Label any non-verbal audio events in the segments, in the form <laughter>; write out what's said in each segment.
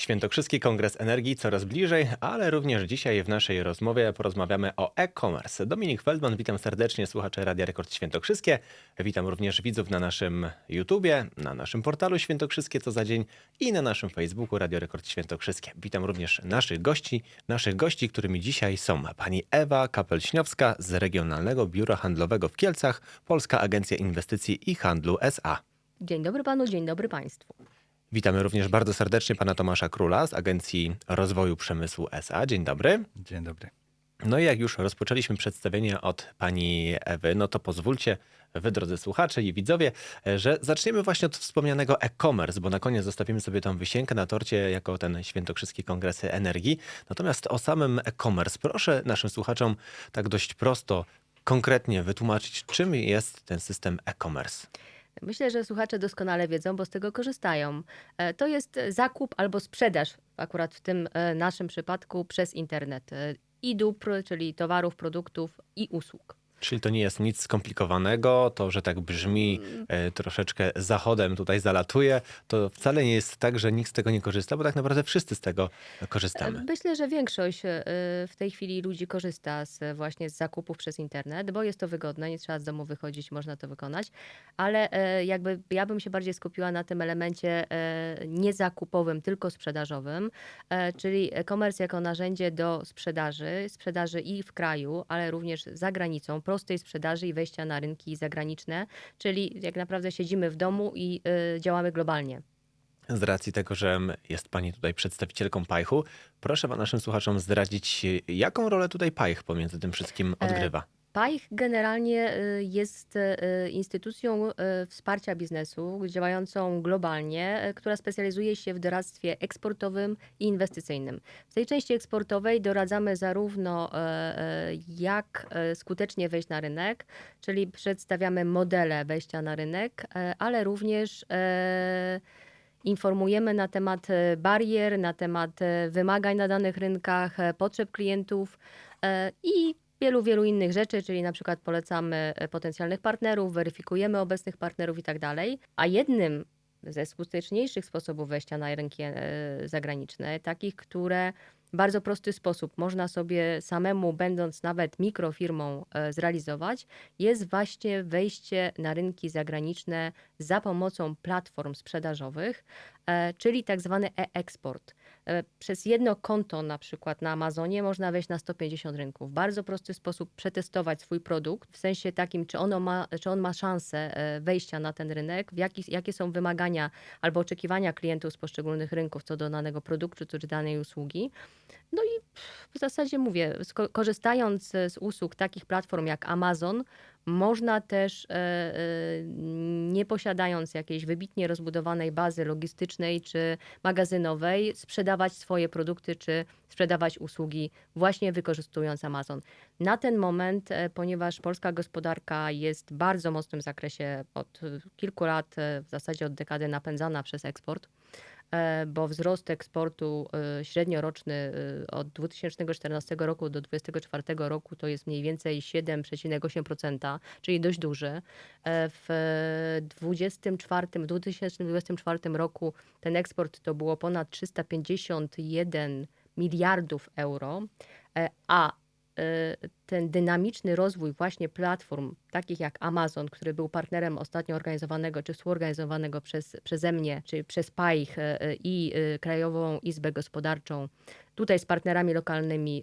Świętokrzyski Kongres Energii coraz bliżej, ale również dzisiaj w naszej rozmowie porozmawiamy o e-commerce. Dominik Feldman, witam serdecznie słuchacze Radia Rekord Świętokrzyskie. Witam również widzów na naszym YouTubie, na naszym portalu Świętokrzyskie co za dzień i na naszym Facebooku Radio Rekord Świętokrzyskie. Witam również naszych gości, naszych gości, którymi dzisiaj są pani Ewa Kapelśniowska z Regionalnego Biura Handlowego w Kielcach, Polska Agencja Inwestycji i Handlu SA. Dzień dobry panu, dzień dobry państwu. Witamy również bardzo serdecznie pana Tomasza Króla z Agencji Rozwoju Przemysłu SA. Dzień dobry. Dzień dobry. No i jak już rozpoczęliśmy przedstawienie od pani Ewy, no to pozwólcie wy, drodzy słuchacze i widzowie, że zaczniemy właśnie od wspomnianego e-commerce, bo na koniec zostawimy sobie tą wysienkę na torcie jako ten Świętokrzyski Kongres Energii. Natomiast o samym e-commerce proszę naszym słuchaczom tak dość prosto, konkretnie wytłumaczyć, czym jest ten system e-commerce. Myślę, że słuchacze doskonale wiedzą, bo z tego korzystają. E, To jest zakup albo sprzedaż, akurat w tym e, naszym przypadku, przez internet. E, I dóbr, czyli towarów, produktów i usług. Czyli to nie jest nic skomplikowanego, to, że tak brzmi e, troszeczkę zachodem tutaj zalatuje, to wcale nie jest tak, że nikt z tego nie korzysta, bo tak naprawdę wszyscy z tego korzystamy. Myślę, że większość e, w tej chwili ludzi korzysta z, właśnie z zakupów przez internet, bo jest to wygodne, nie trzeba z domu wychodzić, można to wykonać, ale e, jakby ja bym się bardziej skupiła na tym elemencie e, nie zakupowym, tylko sprzedażowym, e, czyli e-commerce jako narzędzie do sprzedaży, sprzedaży i w kraju, ale również za granicą, prostej sprzedaży i wejścia na rynki zagraniczne, czyli jak naprawdę siedzimy w domu i e, działamy globalnie. Z racji tego, że jest pani tutaj przedstawicielką Pajchu, proszę naszym słuchaczom zdradzić, jaką rolę tutaj Pajch pomiędzy tym wszystkim odgrywa. PAIH generalnie y, jest y, instytucją y, wsparcia biznesu działającą globalnie, która specjalizuje się w doradztwie eksportowym i inwestycyjnym. W tej części eksportowej doradzamy zarówno jak skutecznie wejść na rynek, czyli przedstawiamy modele wejścia na rynek, ale również informujemy na temat barier, na temat wymagań na danych rynkach, potrzeb klientów i wielu, wielu innych rzeczy, czyli na przykład polecamy e, potencjalnych partnerów, weryfikujemy obecnych partnerów i tak dalej. A jednym ze skuteczniejszych sposobów wejścia na rynki e, zagraniczne, takich, które w bardzo prosty sposób można sobie samemu, będąc nawet mikrofirmą, e, zrealizować, jest właśnie wejście na rynki zagraniczne za pomocą platform sprzedażowych, czyli tak zwany e-eksport. E, Przez jedno konto, na przykład na Amazonie, można wejść na 150 rynków. W bardzo prosty sposób przetestować swój produkt, w sensie takim, czy, ono ma, czy on ma szansę e, wejścia na ten rynek, jaki, jakie są wymagania albo oczekiwania klientów z poszczególnych rynków co do danego produktu, czy danej usługi. No i w zasadzie mówię, korzystając z usług takich platform jak Amazon, można też, e, e, nie posiadając jakiejś wybitnie rozbudowanej bazy logistycznej czy magazynowej, sprzedawać swoje produkty czy sprzedawać usługi właśnie wykorzystując Amazon. Na ten moment, e, ponieważ polska gospodarka jest w bardzo mocnym zakresie od kilku lat, w zasadzie od dekady napędzana przez eksport, bo wzrost eksportu e, średnioroczny e, od 2014 roku do 2024 roku to jest mniej więcej 7,8%, czyli dość duży. E, W 24, w 2024 roku ten eksport to było ponad 351 miliardów euro, e, a e, ten dynamiczny rozwój właśnie platform, takich jak Amazon, który był partnerem ostatnio organizowanego czy współorganizowanego przez, przeze mnie, czy przez PAIH e, e, i Krajową Izbę Gospodarczą, tutaj z partnerami lokalnymi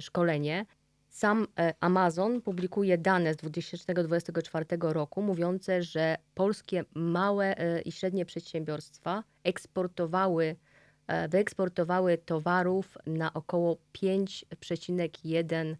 szkolenie. Sam Amazon publikuje dane z 2024 roku mówiące, że polskie małe i średnie przedsiębiorstwa eksportowały wyeksportowały towarów na około 5,1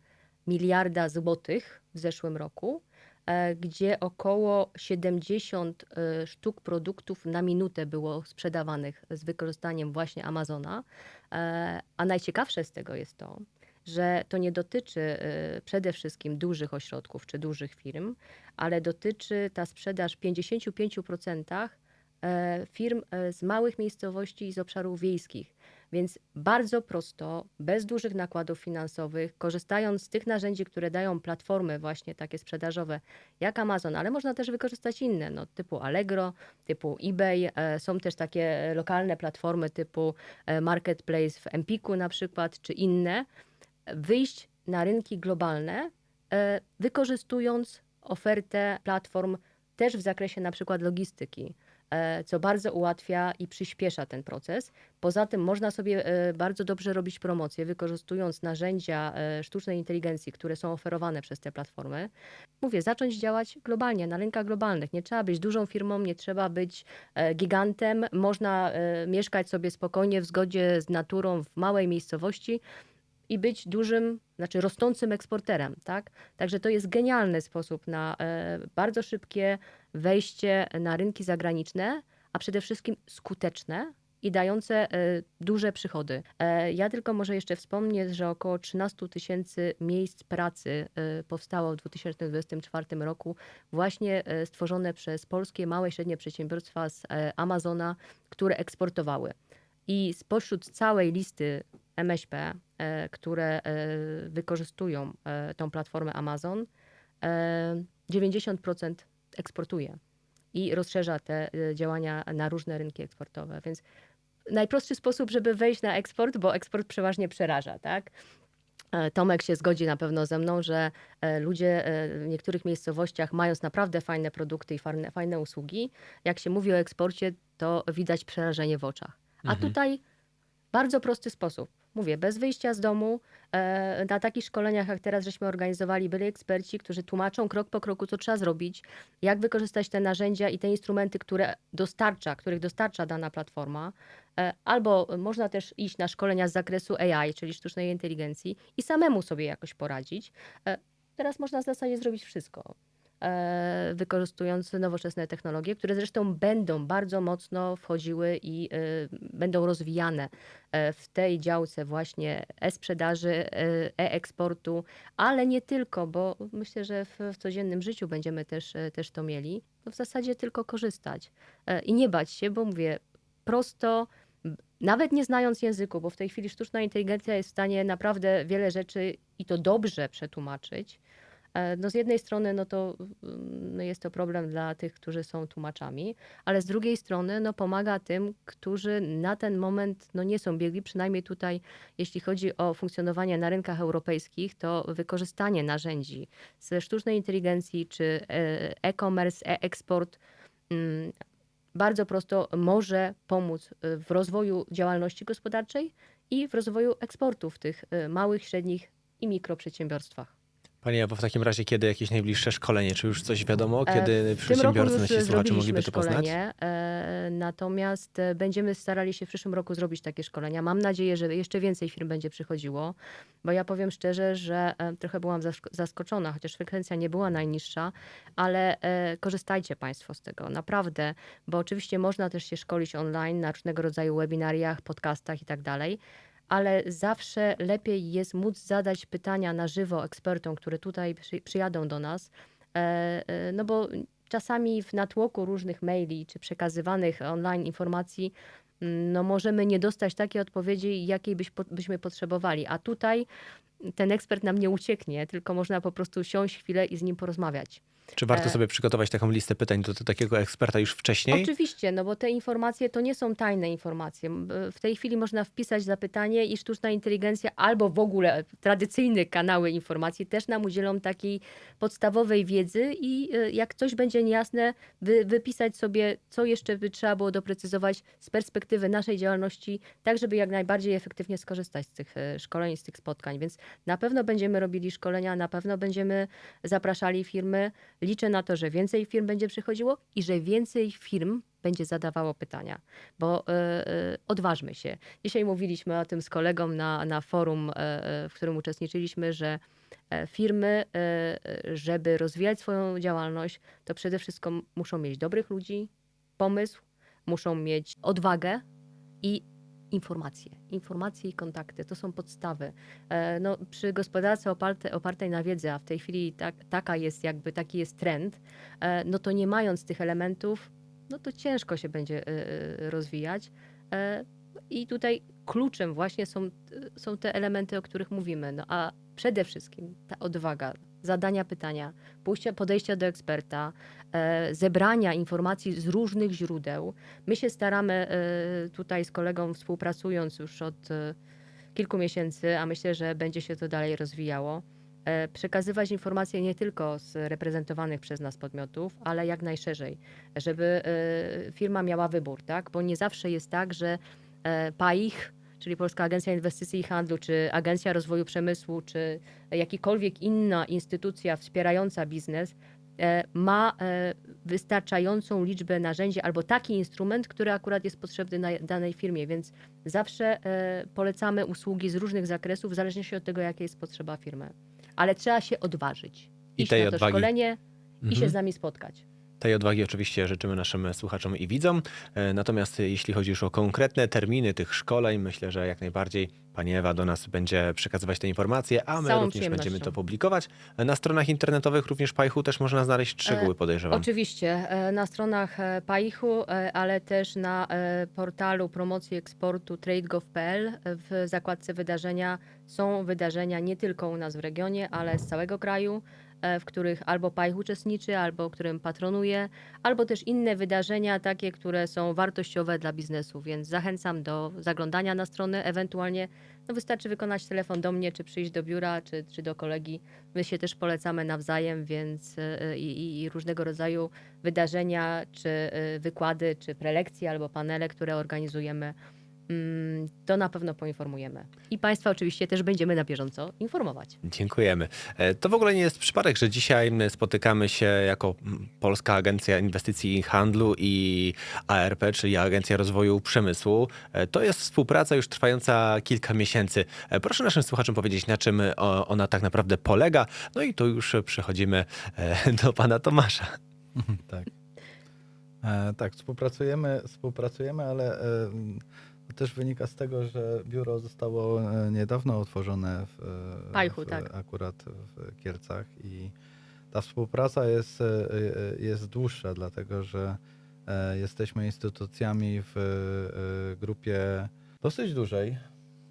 miliarda złotych w zeszłym roku, e, gdzie około 70 e, sztuk produktów na minutę było sprzedawanych z wykorzystaniem właśnie Amazona. E, A najciekawsze z tego jest to, że to nie dotyczy e, przede wszystkim dużych ośrodków czy dużych firm, ale dotyczy ta sprzedaż w 55% e, firm e, z małych miejscowości i z obszarów wiejskich. Więc bardzo prosto, bez dużych nakładów finansowych, korzystając z tych narzędzi, które dają platformy właśnie takie sprzedażowe jak Amazon, ale można też wykorzystać inne, no, typu Allegro, typu eBay. E, Są też takie lokalne platformy typu e, Marketplace w Empiku na przykład, czy inne. Wyjść na rynki globalne, e, wykorzystując ofertę platform też w zakresie na przykład logistyki, e, co bardzo ułatwia i przyspiesza ten proces. Poza tym można sobie e, bardzo dobrze robić promocję, wykorzystując narzędzia e, sztucznej inteligencji, które są oferowane przez te platformy. Mówię, zacząć działać globalnie, na rynkach globalnych. Nie trzeba być dużą firmą, nie trzeba być e, gigantem. Można e, mieszkać sobie spokojnie w zgodzie z naturą w małej miejscowości i być dużym, znaczy rosnącym eksporterem, tak? Także to jest genialny sposób na e, bardzo szybkie wejście na rynki zagraniczne, a przede wszystkim skuteczne i dające e, duże przychody. E, ja tylko może jeszcze wspomnę, że około 13 tysięcy miejsc pracy powstało w 2024 roku, właśnie stworzone przez polskie małe i średnie przedsiębiorstwa z Amazona, które eksportowały. I spośród całej listy MŚP, które e, wykorzystują e, tą platformę Amazon, e, 90% eksportuje i rozszerza te e, działania na różne rynki eksportowe. Więc najprostszy sposób, żeby wejść na eksport, bo eksport przeważnie przeraża, tak? E, Tomek się zgodzi na pewno ze mną, że e, ludzie e, w niektórych miejscowościach, mając naprawdę fajne produkty i fajne, fajne usługi, jak się mówi o eksporcie, to widać przerażenie w oczach. A Mhm. tutaj bardzo prosty sposób. Mówię, bez wyjścia z domu, e, na takich szkoleniach, jak teraz żeśmy organizowali, byli eksperci, którzy tłumaczą krok po kroku, co trzeba zrobić, jak wykorzystać te narzędzia i te instrumenty, które dostarcza, których dostarcza dana platforma. E, Albo można też iść na szkolenia z zakresu AI, czyli sztucznej inteligencji i samemu sobie jakoś poradzić. E, Teraz można w zasadzie zrobić wszystko, wykorzystując nowoczesne technologie, które zresztą będą bardzo mocno wchodziły i e, będą rozwijane e, w tej działce właśnie e-sprzedaży, e, e-eksportu, ale nie tylko, bo myślę, że w, codziennym życiu będziemy też, e, też to mieli. To w zasadzie tylko korzystać e, i nie bać się, bo mówię prosto, nawet nie znając języku, bo w tej chwili sztuczna inteligencja jest w stanie naprawdę wiele rzeczy i to dobrze przetłumaczyć. E, No z jednej strony no to no jest to problem dla tych, którzy są tłumaczami, ale z drugiej strony no pomaga tym, którzy na ten moment no nie są biegli, przynajmniej tutaj jeśli chodzi o funkcjonowanie na rynkach europejskich, to wykorzystanie narzędzi ze sztucznej inteligencji czy e, e-commerce, e-eksport mm, bardzo prosto może pomóc y, w rozwoju działalności gospodarczej i w rozwoju eksportu w tych małych, średnich i mikroprzedsiębiorstwach. Pani Ewo, w takim razie kiedy jakieś najbliższe szkolenie? Czy już coś wiadomo? E, Kiedy W tym roku przedsiębiorcy, już nasi słuchacze zrobiliśmy mogliby to poznać? szkolenie, e, natomiast e, będziemy starali się w przyszłym roku zrobić takie szkolenia. Mam nadzieję, że jeszcze więcej firm będzie przychodziło, bo ja powiem szczerze, że e, trochę byłam zask- zaskoczona, chociaż frekwencja nie była najniższa, ale e, korzystajcie Państwo z tego, naprawdę, bo oczywiście można też się szkolić online na różnego rodzaju webinariach, podcastach i tak dalej. Ale zawsze lepiej jest móc zadać pytania na żywo ekspertom, które tutaj przy, przyjadą do nas, E, e, No bo czasami w natłoku różnych maili czy przekazywanych online informacji, mm, no możemy nie dostać takiej odpowiedzi, jakiej byśmy potrzebowali. A tutaj ten ekspert nam nie ucieknie, tylko można po prostu siąść chwilę i z nim porozmawiać. Czy warto E, sobie przygotować taką listę pytań do, takiego eksperta już wcześniej? Oczywiście, no bo te informacje to nie są tajne informacje. E, W tej chwili można wpisać zapytanie i sztuczna inteligencja albo w ogóle tradycyjne kanały informacji też nam udzielą takiej podstawowej wiedzy i e, jak coś będzie niejasne, wy, wypisać sobie, co jeszcze by trzeba było doprecyzować z perspektywy naszej działalności, tak żeby jak najbardziej efektywnie skorzystać z tych szkoleń, z tych spotkań. Więc na pewno będziemy robili szkolenia, na pewno będziemy zapraszali firmy. Liczę na to, że więcej firm będzie przychodziło i że więcej firm będzie zadawało pytania, bo e, e, odważmy się. Dzisiaj mówiliśmy o tym z kolegą na, na forum, e, w którym uczestniczyliśmy, że firmy, e, żeby rozwijać swoją działalność, to przede wszystkim muszą mieć dobrych ludzi, pomysł, muszą mieć odwagę i informacje. Informacje i kontakty to są podstawy. E, No, przy gospodarce oparte, opartej na wiedzy, a w tej chwili tak, taka jest jakby taki jest trend, e, no to nie mając tych elementów, no to ciężko się będzie e, rozwijać. I tutaj kluczem właśnie są, są te elementy, o których mówimy. No a przede wszystkim ta odwaga, zadania pytania, pójścia, podejścia do eksperta, e, zebrania informacji z różnych źródeł. My się staramy e, tutaj z kolegą współpracując już od e, kilku miesięcy, a myślę, że będzie się to dalej rozwijało, e, przekazywać informacje nie tylko z reprezentowanych przez nas podmiotów, ale jak najszerzej, żeby e, firma miała wybór, tak? Bo nie zawsze jest tak, że e, PAIH, czyli Polska Agencja Inwestycji i Handlu, czy Agencja Rozwoju Przemysłu, czy jakikolwiek inna instytucja wspierająca biznes e, ma e, wystarczającą liczbę narzędzi albo taki instrument, który akurat jest potrzebny na danej firmie, więc zawsze e, polecamy usługi z różnych zakresów, w zależności od tego, jaka jest potrzeba firmy. Ale trzeba się odważyć. I Iść tej na to odwagi. szkolenie i się Mhm. z nami spotkać. Tej odwagi oczywiście życzymy naszym słuchaczom i widzom. E, Natomiast jeśli chodzi już o konkretne terminy tych szkoleń, myślę, że jak najbardziej pani Ewa do nas będzie przekazywać te informacje, a my całą również będziemy to publikować. Na stronach internetowych również Pajchu też można znaleźć szczegóły, E, podejrzewam. Oczywiście e, na stronach e, e, ale też na e, portalu promocji eksportu trade.gov.pl w zakładce wydarzenia są wydarzenia nie tylko u nas w regionie, ale z całego kraju, e, w których albo PAIH uczestniczy, albo którym patronuje, albo też inne wydarzenia takie, które są wartościowe dla biznesu, więc zachęcam do zaglądania na stronę, ewentualnie no wystarczy wykonać telefon do mnie, czy przyjść do biura, czy, czy do kolegi. My się też polecamy nawzajem, więc y, i, i- i różnego rodzaju wydarzenia, czy y, wykłady, czy prelekcje albo panele, które organizujemy, to na pewno poinformujemy. I Państwa oczywiście też będziemy na bieżąco informować. Dziękujemy. E, To w ogóle nie jest przypadek, że dzisiaj spotykamy się jako mm, Polska Agencja Inwestycji i Handlu i ARP, czyli Agencja Rozwoju Przemysłu. E, To jest współpraca już trwająca kilka miesięcy. E, Proszę naszym słuchaczom powiedzieć, na czym ona tak naprawdę polega. No i tu już przechodzimy do pana Tomasza. <laughs> Tak. E, tak, współpracujemy, współpracujemy, ale e, to też wynika z tego, że biuro zostało e, niedawno otworzone w, e, Pajchu, w, tak. akurat w Kielcach i ta współpraca jest, e, e, jest dłuższa, dlatego że e, jesteśmy instytucjami w e, grupie dosyć dużej,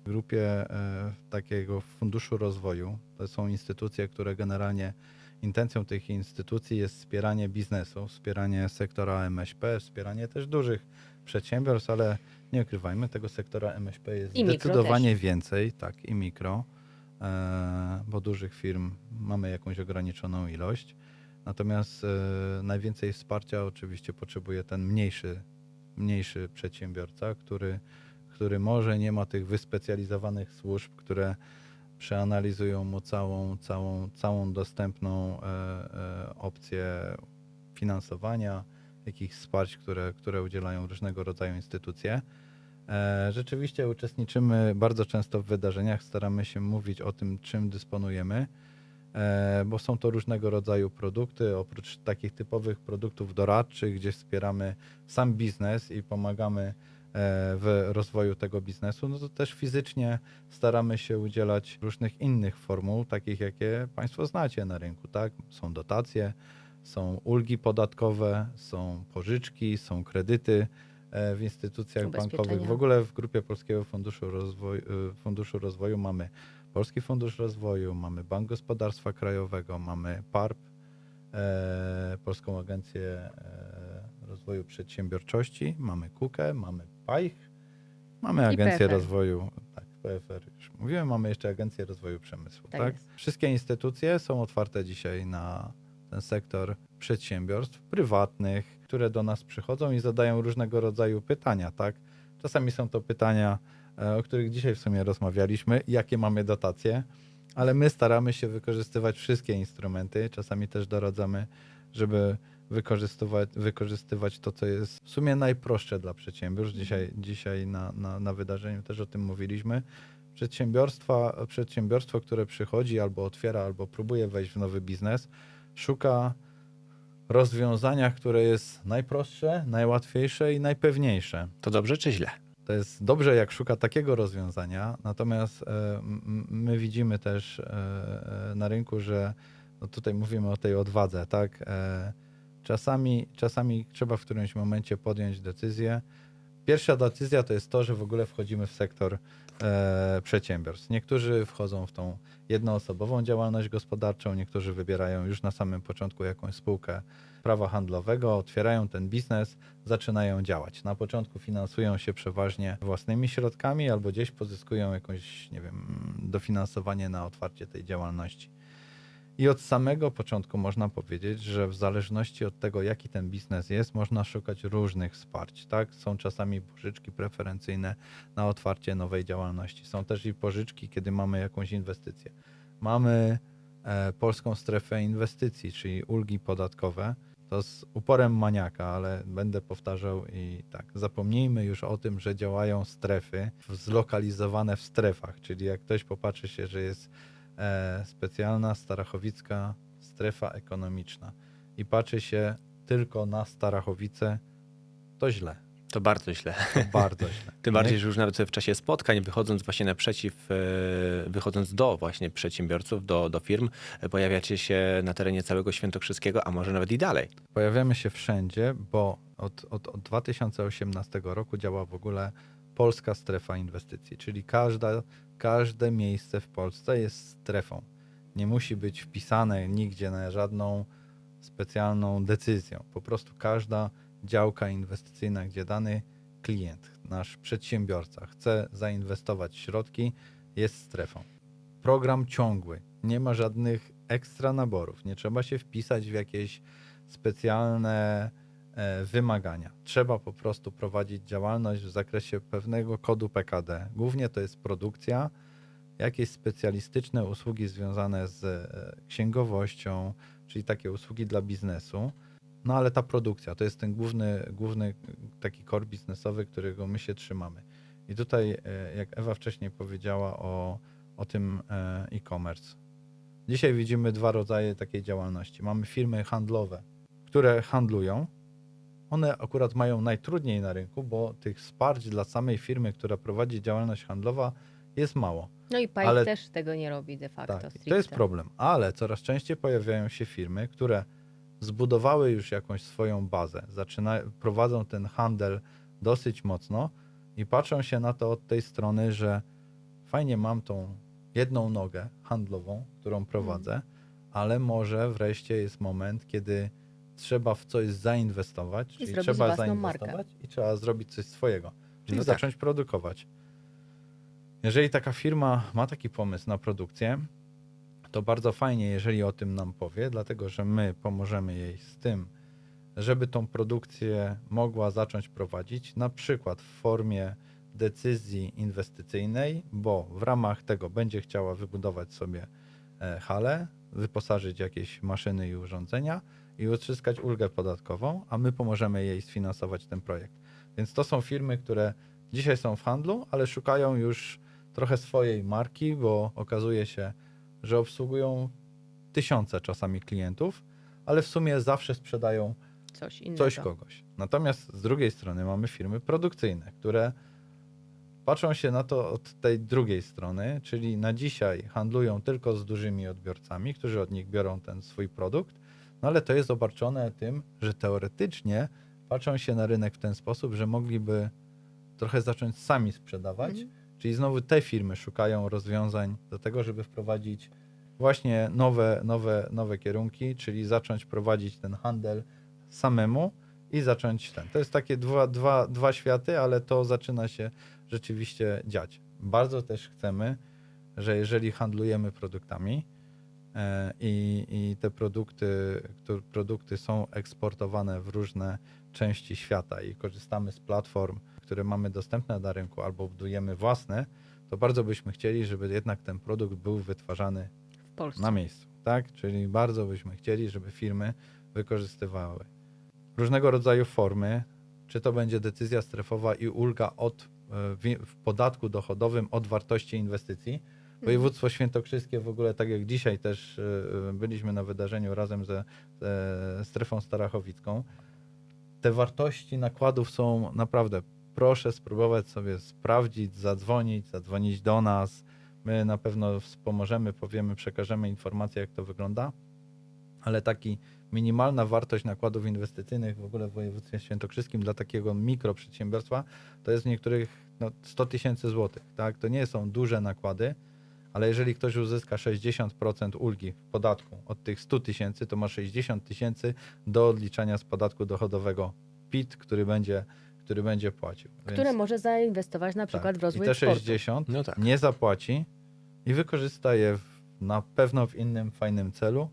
w grupie e, takiego funduszu rozwoju. To są instytucje, które generalnie intencją tych instytucji jest wspieranie biznesu, wspieranie sektora MŚP, wspieranie też dużych przedsiębiorstw, ale nie ukrywajmy, tego sektora MŚP jest I zdecydowanie więcej, tak, i mikro, e, bo dużych firm mamy jakąś ograniczoną ilość. Natomiast e, najwięcej wsparcia oczywiście potrzebuje ten mniejszy, mniejszy przedsiębiorca, który, który może nie ma tych wyspecjalizowanych służb, które przeanalizują mu całą, całą, całą dostępną e, opcję finansowania, jakichś wsparć, które, które udzielają różnego rodzaju instytucje. E, Rzeczywiście uczestniczymy bardzo często w wydarzeniach, staramy się mówić o tym, czym dysponujemy, e, bo są to różnego rodzaju produkty. Oprócz takich typowych produktów doradczych, gdzie wspieramy sam biznes i pomagamy e, w rozwoju tego biznesu, no to też fizycznie staramy się udzielać różnych innych formuł, takich jakie Państwo znacie na rynku. Tak? Są dotacje, są ulgi podatkowe, są pożyczki, są kredyty w instytucjach bankowych. W ogóle w grupie Polskiego Funduszu Rozwoju, e, Funduszu Rozwoju mamy Polski Fundusz Rozwoju, mamy Bank Gospodarstwa Krajowego, mamy PARP, e, Polską Agencję e, Rozwoju Przedsiębiorczości, mamy KUKE, mamy PAIH, mamy Agencję. Rozwoju, tak, PFR już mówiłem, mamy jeszcze Agencję Rozwoju Przemysłu. Tak Tak. Wszystkie instytucje są otwarte dzisiaj na ten sektor przedsiębiorstw prywatnych, które do nas przychodzą i zadają różnego rodzaju pytania, tak? Czasami są to pytania, e, o których dzisiaj w sumie rozmawialiśmy, jakie mamy dotacje, ale my staramy się wykorzystywać wszystkie instrumenty. Czasami też doradzamy, żeby wykorzystywać, wykorzystywać to, co jest w sumie najprostsze dla przedsiębiorstw. Dzisiaj, dzisiaj na, na, na wydarzeniu też o tym mówiliśmy. Przedsiębiorstwa, przedsiębiorstwo, które przychodzi albo otwiera, albo próbuje wejść w nowy biznes, szuka rozwiązania, które jest najprostsze, najłatwiejsze i najpewniejsze. To dobrze czy źle? To jest dobrze, jak szuka takiego rozwiązania, natomiast e, my widzimy też e, e, na rynku, że no tutaj mówimy o tej odwadze, tak? Czasami, czasami trzeba w którymś momencie podjąć decyzję, Pierwsza decyzja to jest to, że w ogóle wchodzimy w sektor e, przedsiębiorstw. Niektórzy wchodzą w tą jednoosobową działalność gospodarczą, niektórzy wybierają już na samym początku jakąś spółkę prawa handlowego, otwierają ten biznes, zaczynają działać. Na początku finansują się przeważnie własnymi środkami albo gdzieś pozyskują jakąś, nie wiem, dofinansowanie na otwarcie tej działalności. I od samego początku można powiedzieć, że w zależności od tego, jaki ten biznes jest, można szukać różnych wsparć. Tak? Są czasami pożyczki preferencyjne na otwarcie nowej działalności. Są też i pożyczki, kiedy mamy jakąś inwestycję. Mamy e, polską strefę inwestycji, czyli ulgi podatkowe. To z uporem maniaka, ale będę powtarzał i tak. Zapomnijmy już o tym, że działają strefy zlokalizowane w strefach, czyli jak ktoś popatrzy się, że jest e, specjalna starachowicka strefa ekonomiczna i patrzy się tylko na Starachowice, to źle, To bardzo źle. to bardzo źle. <laughs> Tym bardziej, że już nawet w czasie spotkań, wychodząc właśnie naprzeciw, e, wychodząc do właśnie przedsiębiorców, do, do firm, e, pojawiacie się na terenie całego Świętokrzyskiego, a może nawet i dalej. Pojawiamy się wszędzie, bo od, od, od 2018 roku działa w ogóle polska strefa inwestycji, czyli każda, każde miejsce w Polsce jest strefą. Nie musi być wpisane nigdzie na żadną specjalną decyzją. Po prostu każda działka inwestycyjna, gdzie dany klient, nasz przedsiębiorca chce zainwestować środki, jest strefą. Program ciągły, nie ma żadnych ekstra naborów, nie trzeba się wpisać w jakieś specjalne wymagania. Trzeba po prostu prowadzić działalność w zakresie pewnego kodu PKD. Głównie to jest produkcja, jakieś specjalistyczne usługi związane z e, księgowością, czyli takie usługi dla biznesu. No ale ta produkcja to jest ten główny, główny taki core biznesowy, którego my się trzymamy. I tutaj, e, jak Ewa wcześniej powiedziała o, o tym e, e-commerce, Dzisiaj widzimy dwa rodzaje takiej działalności. Mamy firmy handlowe, które handlują. One akurat mają najtrudniej na rynku, bo tych wsparć dla samej firmy, która prowadzi działalność handlowa, jest mało. No i Pike Ale- też tego nie robi de facto. Tak, to jest problem. Ale coraz częściej pojawiają się firmy, które zbudowały już jakąś swoją bazę, zaczyna, prowadzą ten handel dosyć mocno i patrzą się na to od tej strony, że fajnie mam tą jedną nogę handlową, którą prowadzę, ale może wreszcie jest moment, kiedy trzeba w coś zainwestować, czyli zrobić trzeba własną markę. zainwestować i trzeba zrobić coś swojego, czyli No tak. zacząć produkować. Jeżeli taka firma ma taki pomysł na produkcję, to bardzo fajnie, jeżeli o tym nam powie, dlatego że my pomożemy jej z tym, żeby tą produkcję mogła zacząć prowadzić, na przykład w formie decyzji inwestycyjnej, bo w ramach tego będzie chciała wybudować sobie e, halę, wyposażyć jakieś maszyny i urządzenia i uzyskać ulgę podatkową, a my pomożemy jej sfinansować ten projekt. Więc to są firmy, które dzisiaj są w handlu, ale szukają już trochę swojej marki, bo okazuje się, że obsługują tysiące czasami klientów, ale w sumie zawsze sprzedają Coś innego. coś kogoś. Natomiast z drugiej strony mamy firmy produkcyjne, które patrzą się na to od tej drugiej strony, czyli na dzisiaj handlują tylko z dużymi odbiorcami, którzy od nich biorą ten swój produkt, no ale to jest obarczone tym, że teoretycznie patrzą się na rynek w ten sposób, że mogliby trochę zacząć sami sprzedawać, Mhm. czyli znowu te firmy szukają rozwiązań do tego, żeby wprowadzić właśnie nowe, nowe, nowe kierunki, czyli zacząć prowadzić ten handel samemu i zacząć ten. To jest takie dwa, dwa, dwa światy, ale to zaczyna się rzeczywiście dziać. Bardzo też chcemy, że jeżeli handlujemy produktami i, i te produkty, które, produkty są eksportowane w różne części świata i korzystamy z platform, które mamy dostępne na rynku albo budujemy własne, to bardzo byśmy chcieli, żeby jednak ten produkt był wytwarzany W Polsce. na miejscu, tak? Czyli bardzo byśmy chcieli, żeby firmy wykorzystywały różnego rodzaju formy, czy to będzie decyzja strefowa i ulga od, e, w podatku dochodowym od wartości inwestycji. Województwo Świętokrzyskie w ogóle, tak jak dzisiaj też e, byliśmy na wydarzeniu razem ze, ze strefą starachowicką, te wartości nakładów są naprawdę, proszę spróbować sobie sprawdzić, zadzwonić, zadzwonić do nas. My na pewno wspomożemy, powiemy, przekażemy informacje, jak to wygląda, ale taki minimalna wartość nakładów inwestycyjnych w ogóle w województwie świętokrzyskim dla takiego mikroprzedsiębiorstwa to jest w niektórych no, 100 tysięcy złotych. Tak? To nie są duże nakłady, ale jeżeli ktoś uzyska 60% ulgi w podatku od tych 100 tysięcy, to ma 60 tysięcy do odliczania z podatku dochodowego PIT, który będzie, który będzie płacił. które Więc- może zainwestować na przykład tak. w rozwój I te eksportu. 60 No tak. nie zapłaci i wykorzysta je w, na pewno w innym fajnym celu,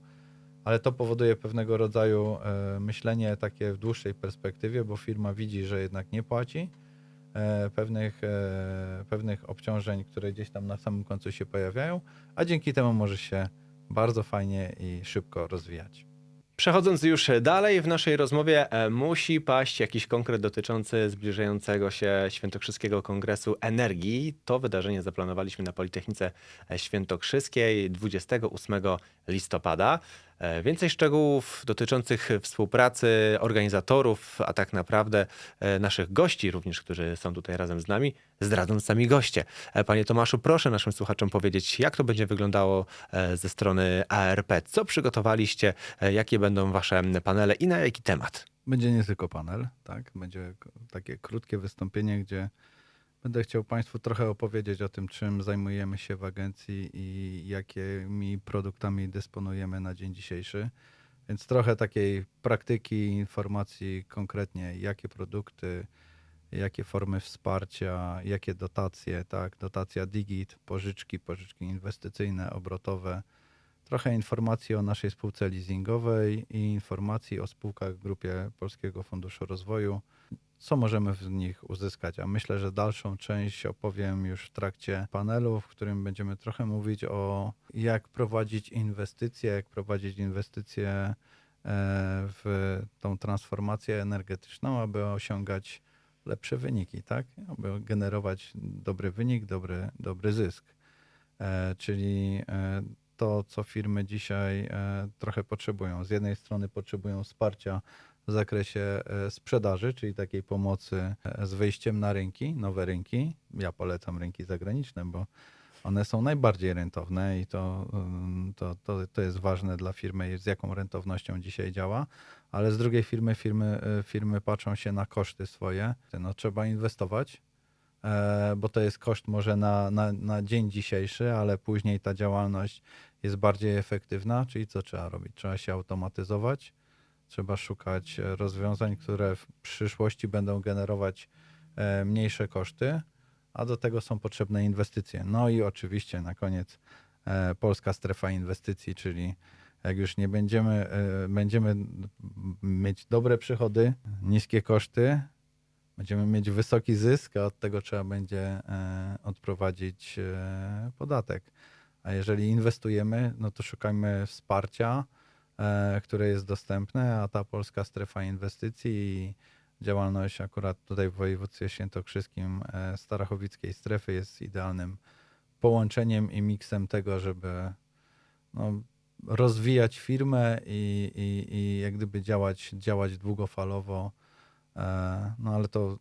ale to powoduje pewnego rodzaju e, myślenie takie w dłuższej perspektywie, bo firma widzi, że jednak nie płaci pewnych, e, pewnych obciążeń, które gdzieś tam na samym końcu się pojawiają, a dzięki temu może się bardzo fajnie i szybko rozwijać. Przechodząc już dalej w naszej rozmowie, e, musi paść jakiś konkret dotyczący zbliżającego się Świętokrzyskiego Kongresu Energii. To wydarzenie zaplanowaliśmy na Politechnice Świętokrzyskiej 28 listopada. E, Więcej szczegółów dotyczących współpracy organizatorów, a tak naprawdę e, naszych gości również, którzy są tutaj razem z nami, zdradzą sami goście. E, Panie Tomaszu, proszę naszym słuchaczom powiedzieć, jak to będzie wyglądało ze strony ARP. Co przygotowaliście, jakie będą wasze panele i na jaki temat? Będzie nie tylko panel, tak? Będzie takie krótkie wystąpienie, gdzie będę chciał Państwu trochę opowiedzieć o tym, czym zajmujemy się w agencji i jakimi produktami dysponujemy na dzień dzisiejszy. Więc trochę takiej praktyki, informacji konkretnie, jakie produkty, jakie formy wsparcia, jakie dotacje, tak? Dotacja Digit, pożyczki, pożyczki inwestycyjne, obrotowe. Trochę informacji o naszej spółce leasingowej i informacji o spółkach w grupie Polskiego Funduszu Rozwoju, co możemy w nich uzyskać. A myślę, że dalszą część opowiem już w trakcie panelu, w którym będziemy trochę mówić o jak prowadzić inwestycje, jak prowadzić inwestycje e, w tą transformację energetyczną, aby osiągać lepsze wyniki, tak? Aby generować dobry wynik, dobry, dobry zysk. E, Czyli e, to, co firmy dzisiaj trochę potrzebują. Z jednej strony potrzebują wsparcia w zakresie e, sprzedaży, czyli takiej pomocy e, z wyjściem na rynki, nowe rynki. Ja polecam rynki zagraniczne, bo one są najbardziej rentowne i to, to, to, to jest ważne dla firmy, z jaką rentownością dzisiaj działa, ale z drugiej firmy, firmy, e, firmy patrzą się na koszty swoje. No, trzeba inwestować, bo to jest koszt może na, na, na dzień dzisiejszy, ale później ta działalność jest bardziej efektywna, czyli co trzeba robić? Trzeba się automatyzować, trzeba szukać e, rozwiązań, które w przyszłości będą generować e, mniejsze koszty, a do tego są potrzebne inwestycje. No i oczywiście na koniec e, polska strefa inwestycji, czyli jak już nie będziemy, będziemy mieć dobre przychody, niskie koszty, będziemy mieć wysoki zysk, a od tego trzeba będzie odprowadzić podatek. A jeżeli inwestujemy, no to szukajmy wsparcia, które jest dostępne, a ta polska strefa inwestycji i działalność akurat tutaj w województwie świętokrzyskim e, Starachowickiej strefy jest idealnym połączeniem i miksem tego, żeby no, rozwijać firmę i, i, i jak gdyby działać, działać długofalowo, e, no ale to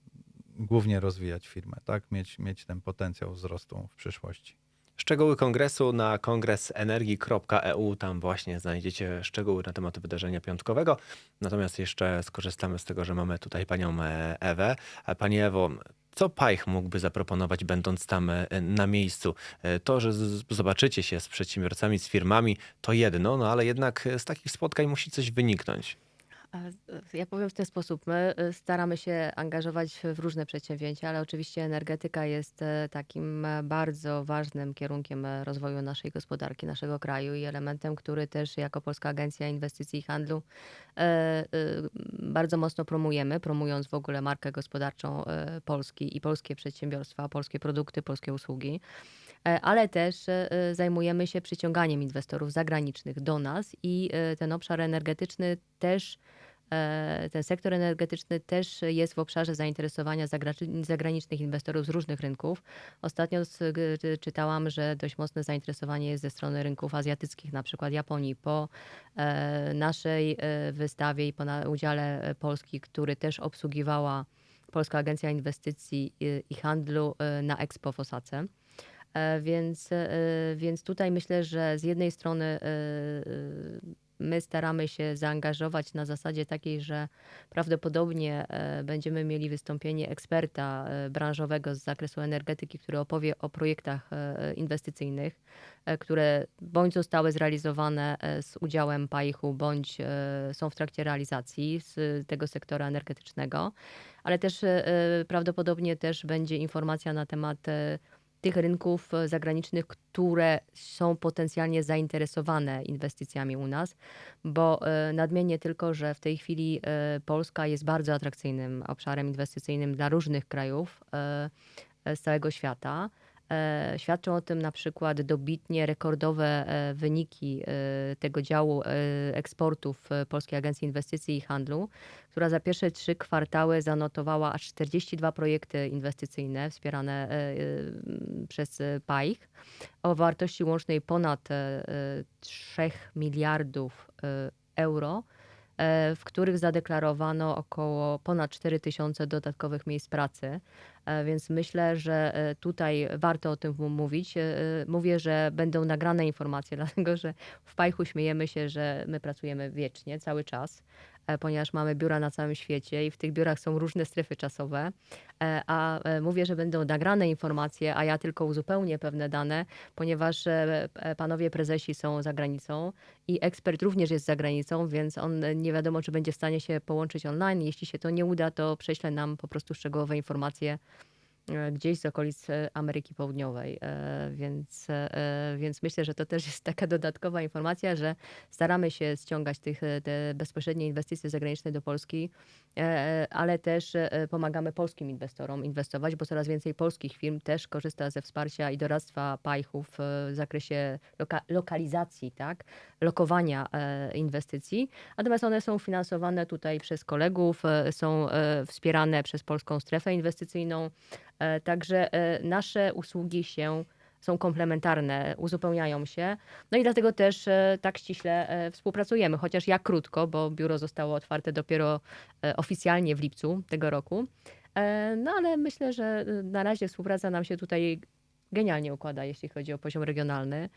głównie rozwijać firmę, tak? Mieć, mieć ten potencjał wzrostu w przyszłości. Szczegóły kongresu na kongresenergii.eu. Tam właśnie znajdziecie szczegóły na temat wydarzenia piątkowego. Natomiast jeszcze skorzystamy z tego, że mamy tutaj panią e, Ewę. Pani Ewo, co Pajch mógłby zaproponować, będąc tam e, na miejscu? E, To, że zobaczycie się z przedsiębiorcami, z firmami, to jedno, no ale jednak z takich spotkań musi coś wyniknąć. E, Ja powiem w ten sposób. My e, staramy się angażować w różne przedsięwzięcia, ale oczywiście energetyka jest e, takim bardzo ważnym kierunkiem rozwoju naszej gospodarki, naszego kraju i elementem, który też jako Polska Agencja Inwestycji i Handlu bardzo mocno promujemy, promując w ogóle markę gospodarczą Polski i polskie przedsiębiorstwa, polskie produkty, polskie usługi. E, Ale też e, e, zajmujemy się przyciąganiem inwestorów zagranicznych do nas i ten obszar energetyczny też ten sektor energetyczny też jest w obszarze zainteresowania zagra- zagranicznych inwestorów z różnych rynków. Ostatnio czytałam, że dość mocne zainteresowanie jest ze strony rynków azjatyckich, na przykład Japonii. Po naszej wystawie i po udziale Polski, który też obsługiwała Polska Agencja Inwestycji i, Handlu na Expo w Osace. E, Więc, e, więc tutaj myślę, że z jednej strony e, e, my staramy się zaangażować na zasadzie takiej, że prawdopodobnie e, będziemy mieli wystąpienie eksperta e, branżowego z zakresu energetyki, który opowie o projektach e, inwestycyjnych, e, które bądź zostały zrealizowane e, z udziałem PAIH-u, bądź e, są w trakcie realizacji z tego sektora energetycznego, ale też e, e, prawdopodobnie też będzie informacja na temat e, tych rynków e, zagranicznych, które są potencjalnie zainteresowane inwestycjami u nas, bo e, nadmienię tylko, że w tej chwili e, Polska jest bardzo atrakcyjnym obszarem inwestycyjnym dla różnych krajów z całego świata. E, Świadczą o tym na przykład dobitnie rekordowe e, wyniki e, tego działu eksportów Polskiej Agencji Inwestycji i Handlu, która za pierwsze trzy kwartały zanotowała aż 42 projekty inwestycyjne wspierane przez PAIH o wartości łącznej ponad e, e, 3 miliardów euro, w których zadeklarowano około ponad 4 tysiące dodatkowych miejsc pracy. E, Więc myślę, że e, tutaj warto o tym mówić. E, Mówię, że będą nagrane informacje, <laughs> dlatego że w Pajchu śmiejemy się, że my pracujemy wiecznie, cały czas, ponieważ mamy biura na całym świecie i w tych biurach są różne strefy czasowe. E, A e, mówię, że będą nagrane informacje, a ja tylko uzupełnię pewne dane, ponieważ e, e, panowie prezesi są za granicą i ekspert również jest za granicą, więc on e, nie wiadomo, czy będzie w stanie się połączyć online. Jeśli się to nie uda, to prześle nam po prostu szczegółowe informacje e, gdzieś z okolic e, Ameryki Południowej. E, Więc, e, więc myślę, że to też jest taka dodatkowa informacja, że staramy się ściągać tych, e, te bezpośrednie inwestycje zagraniczne do Polski, e, ale też e, pomagamy polskim inwestorom inwestować, bo coraz więcej polskich firm też korzysta ze wsparcia i doradztwa PAIH-ów e, w zakresie loka lokalizacji, tak, lokowania e, inwestycji. Natomiast one są finansowane tutaj przez kolegów, e, są e, wspierane przez Polską Strefę Inwestycyjną. E, Także e, nasze usługi się są komplementarne, uzupełniają się. No i dlatego też e, tak ściśle współpracujemy, chociaż ja krótko, bo biuro zostało otwarte dopiero oficjalnie w lipcu tego roku. No ale myślę, że e, na razie współpraca nam się tutaj genialnie układa, jeśli chodzi o poziom regionalny.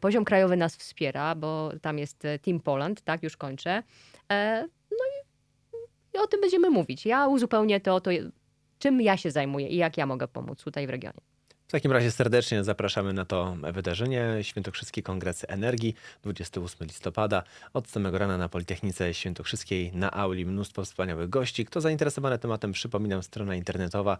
Poziom krajowy nas wspiera, bo tam jest Team Poland, tak, już kończę. No i, i o tym będziemy mówić. Ja uzupełnię to, to, czym ja się zajmuję i jak ja mogę pomóc tutaj w regionie. W takim razie serdecznie zapraszamy na to wydarzenie. Świętokrzyski Kongres Energii 28 listopada. Od samego rana na Politechnice Świętokrzyskiej na auli mnóstwo wspaniałych gości. Kto zainteresowany tematem, przypominam, strona internetowa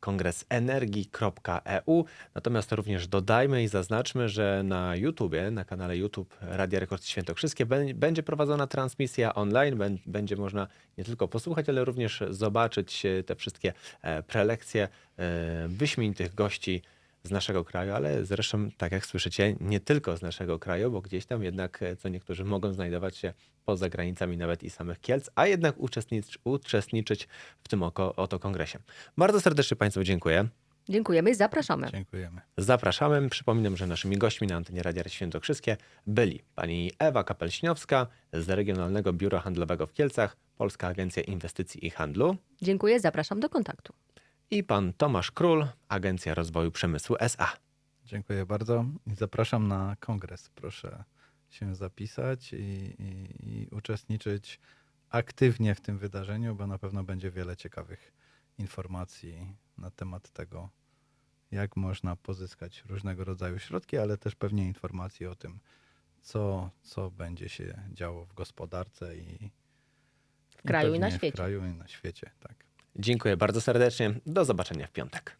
kongresenergii.eu. Natomiast również dodajmy i zaznaczmy, że na YouTubie, na kanale YouTube Radia Rekord Świętokrzyskie bę- będzie prowadzona transmisja online. Bę- Będzie można nie tylko posłuchać, ale również zobaczyć e, te wszystkie e, prelekcje e, wyśmienitych gości z naszego kraju, ale zresztą, tak jak słyszycie, nie tylko z naszego kraju, bo gdzieś tam jednak e, co niektórzy mogą znajdować się poza granicami nawet i samych Kielc, a jednak uczestnicz, uczestniczyć w tym oko, oto kongresie. Bardzo serdecznie Państwu dziękuję. Dziękujemy i zapraszamy. Dziękujemy. Zapraszamy. Przypominam, że naszymi gośćmi na antenie Radia Świętokrzyskie byli pani Ewa Kapelśniowska z Regionalnego Biura Handlowego w Kielcach, Polska Agencja Inwestycji i Handlu Dziękuję, zapraszam do kontaktu. I pan Tomasz Król, Agencja Rozwoju Przemysłu SA. Dziękuję bardzo i zapraszam na kongres. Proszę się zapisać i, i, i uczestniczyć aktywnie w tym wydarzeniu, bo na pewno będzie wiele ciekawych informacji na temat tego, jak można pozyskać różnego rodzaju środki, ale też pewnie informacji o tym, co, co będzie się działo w gospodarce i W kraju i na pewnie świecie. W kraju i na świecie, tak. Dziękuję bardzo serdecznie. Do zobaczenia w piątek.